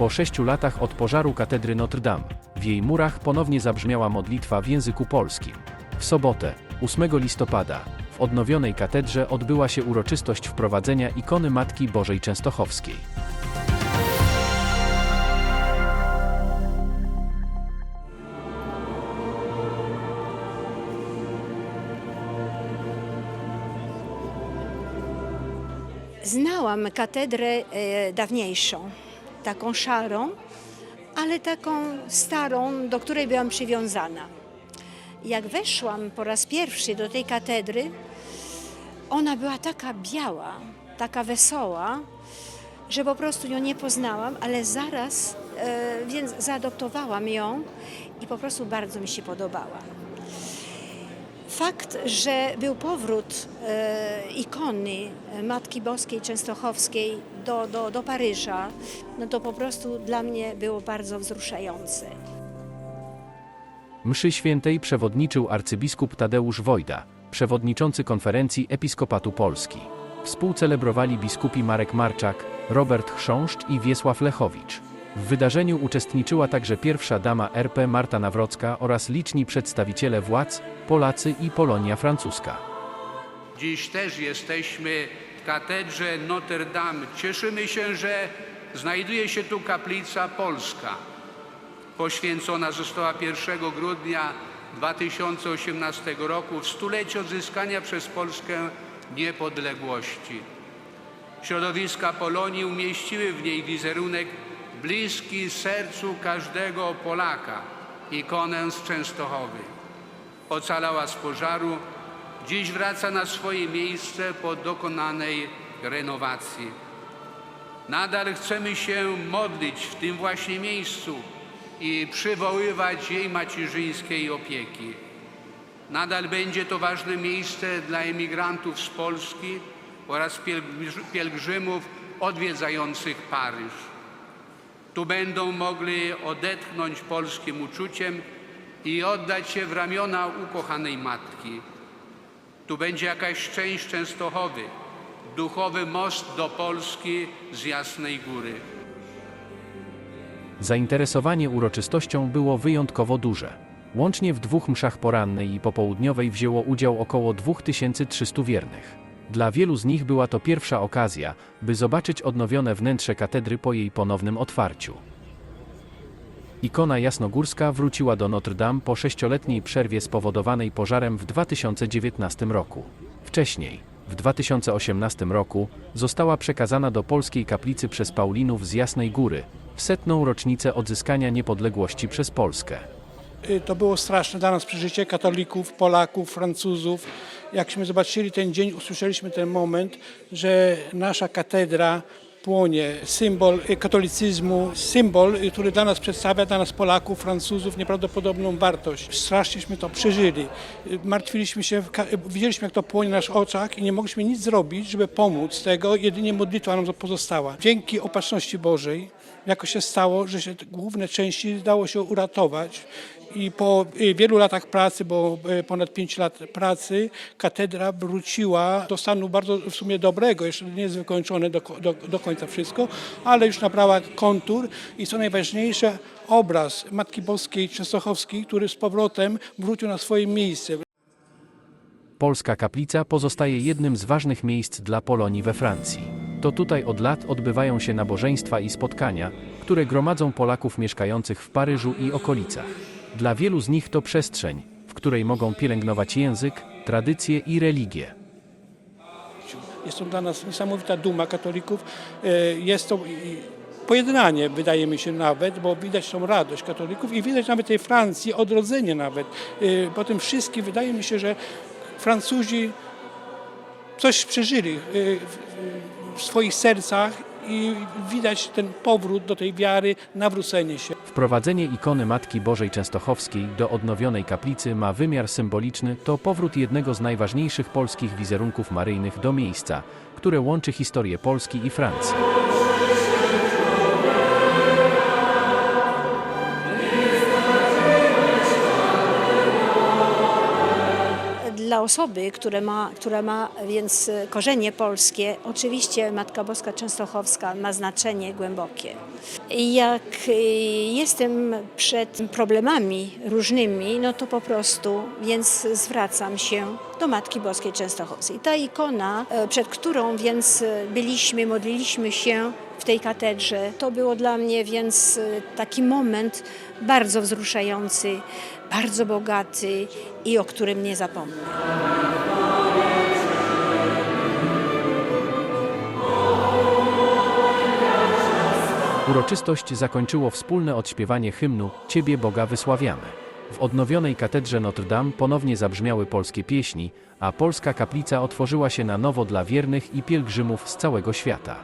Po sześciu latach od pożaru katedry Notre Dame, w jej murach ponownie zabrzmiała modlitwa w języku polskim. W sobotę, 8 listopada, w odnowionej katedrze odbyła się uroczystość wprowadzenia ikony Matki Bożej Częstochowskiej. Znałam katedrę e, dawniejszą, taką szarą, ale taką starą, do której byłam przywiązana. Jak weszłam po raz pierwszy do tej katedry, ona była taka biała, taka wesoła, że po prostu ją nie poznałam, ale zaraz e, więc zaadoptowałam ją i po prostu bardzo mi się podobała. Fakt, że był powrót e, ikony Matki Boskiej Częstochowskiej do, do, do Paryża, no to po prostu dla mnie było bardzo wzruszające. Mszy świętej przewodniczył arcybiskup Tadeusz Wojda, przewodniczący konferencji Episkopatu Polski. Współcelebrowali biskupi Marek Marczak, Robert Chrząszcz i Wiesław Lechowicz. W wydarzeniu uczestniczyła także pierwsza dama RP Marta Nawrocka oraz liczni przedstawiciele władz, Polacy i Polonia francuska. Dziś też jesteśmy katedrze Notre Dame. Cieszymy się, że znajduje się tu kaplica polska. Poświęcona została 1 grudnia 2018 roku w stulecie odzyskania przez Polskę niepodległości. Środowiska Polonii umieściły w niej wizerunek bliski sercu każdego Polaka, ikonę z Częstochowy. Ocalała z pożaru, dziś wraca na swoje miejsce po dokonanej renowacji. Nadal chcemy się modlić w tym właśnie miejscu i przywoływać jej macierzyńskiej opieki. Nadal będzie to ważne miejsce dla emigrantów z Polski oraz pielgrz- pielgrzymów odwiedzających Paryż. Tu będą mogli odetchnąć polskim uczuciem i oddać się w ramiona ukochanej matki. Tu będzie jakaś część Częstochowy, duchowy most do Polski z Jasnej Góry. Zainteresowanie uroczystością było wyjątkowo duże. Łącznie w dwóch mszach porannej i popołudniowej wzięło udział około 2300 wiernych. Dla wielu z nich była to pierwsza okazja, by zobaczyć odnowione wnętrze katedry po jej ponownym otwarciu. Ikona jasnogórska wróciła do Notre Dame po sześcioletniej przerwie spowodowanej pożarem w 2019 roku. Wcześniej, w 2018 roku, została przekazana do polskiej kaplicy przez Paulinów z Jasnej Góry, w setną rocznicę odzyskania niepodległości przez Polskę. Y, To było straszne dla nas przeżycie katolików, Polaków, Francuzów. Jakśmy zobaczyli ten dzień, usłyszeliśmy ten moment, że nasza katedra płonie. Symbol katolicyzmu, symbol, który dla nas przedstawia, dla nas Polaków, Francuzów, nieprawdopodobną wartość. Strasznieśmy to przeżyli. Martwiliśmy się, w widzieliśmy jak to płonie na naszych oczach i nie mogliśmy nic zrobić, żeby pomóc tego. Jedynie modlitwa nam pozostała. Dzięki opatrzności Bożej jako się stało, że się główne części dało się uratować i po y, wielu latach pracy, bo y, ponad 5 lat pracy, katedra wróciła do stanu bardzo w sumie dobrego, jeszcze nie jest wykończone do, do, do końca wszystko, ale już nabrała kontur i co najważniejsze, obraz Matki Boskiej Częstochowskiej, który z powrotem wrócił na swoje miejsce. Polska kaplica pozostaje jednym z ważnych miejsc dla Polonii we Francji. To tutaj od lat odbywają się nabożeństwa i spotkania, które gromadzą Polaków mieszkających w Paryżu i okolicach. Dla wielu z nich to przestrzeń, w której mogą pielęgnować język, tradycje i religię. Jest to dla nas niesamowita duma katolików. E, Jest to pojednanie, wydaje mi się nawet, bo widać tą radość katolików i widać nawet tej Francji odrodzenie nawet. E, Po tym wszystkim wydaje mi się, że Francuzi coś przeżyli e, w swoich sercach i widać ten powrót do tej wiary, nawrócenie się. Wprowadzenie ikony Matki Bożej Częstochowskiej do odnowionej kaplicy ma wymiar symboliczny, to powrót jednego z najważniejszych polskich wizerunków maryjnych do miejsca, które łączy historię Polski i Francji. Osoby, które ma, która ma więc e, korzenie polskie, oczywiście Matka Boska Częstochowska ma znaczenie głębokie. Jak e, jestem przed problemami różnymi, no to po prostu więc zwracam się do Matki Boskiej Częstochowskiej. Ta ikona, e, przed którą więc byliśmy, modliliśmy się w tej katedrze, to było dla mnie więc e, taki moment bardzo wzruszający, bardzo bogaty i o którym nie zapomnę. Uroczystość zakończyło wspólne odśpiewanie hymnu Ciebie Boga wysławiamy. W odnowionej katedrze Notre Dame ponownie zabrzmiały polskie pieśni, a polska kaplica otworzyła się na nowo dla wiernych i pielgrzymów z całego świata.